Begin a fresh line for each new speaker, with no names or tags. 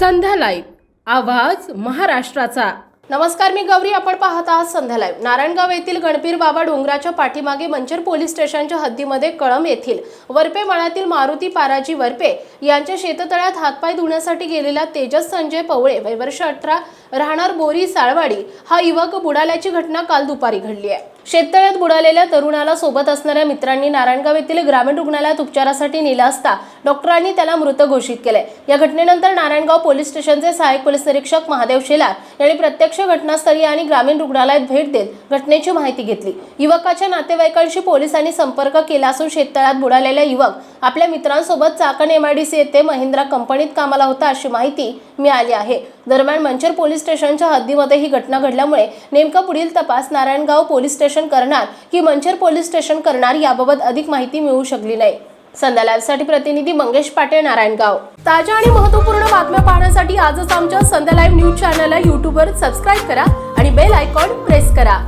संध्या live आवाज महाराष्ट्राचा. नमस्कार मी गौरी. आपण पाहत आहात संध्या लाईव्ह. नारायणगाव येथील गणपीर बाबा डोंगराच्या पाठीमागे मंचर पोलीस स्टेशनच्या हद्दीमध्ये कळम येथील वरपे मळ्यातील मारुती पाराजी वरपे यांच्या शेततळ्यात हातपाय धुण्यासाठी गेलेला तेजस संजय पवळे वय वर्ष अठरा राहणार बोरी साळवाडी हा युवक बुडाल्याची घटना काल दुपारी घडली आहे. शेततळ्यात बुडालेल्या तरुणाला सोबत असणाऱ्या मित्रांनी नारायणगाव येथील ग्रामीण रुग्णालयात उपचारासाठी नेला असता डॉक्टरांनी त्याला मृत घोषित केले या घटनेनंतर नारायणगाव पोलीस स्टेशनचे सहाय्यक पोलीस निरीक्षक महादेव शेलार यांनी प्रत्यक्ष घटनास्थळी आणि ग्रामीण रुग्णालयात भेट देत घटनेची माहिती घेतली. युवकाच्या नातेवाईकांशी पोलिसांनी संपर्क केला असून शेततळ्यात बुडालेला युवक आपल्या मित्रांसोबत चाकण एमआयडीसी येथे महिंद्रा कंपनीत कामाला होता अशी माहिती मिळाली आहे. दरम्यान मंचर पोलीस स्टेशनच्या हद्दीमध्ये ही घटना घडल्यामुळे नेमका पुढील तपास नारायणगाव पोलीस स्टेशन करणार की मंचर पोलीस स्टेशन करणार याबाबत अधिक माहिती मिळू शकली नाही. संध्या लाईव्हसाठी प्रतिनिधी मंगेश पाटील नारायणगाव. ताज्या आणि महत्त्वपूर्ण बातम्या पाहण्यासाठी आजच आमच्या संध्या लाईव्ह न्यूज चॅनलला यूट्यूबवर सबस्क्राईब करा आणि बेल आयकॉन प्रेस करा.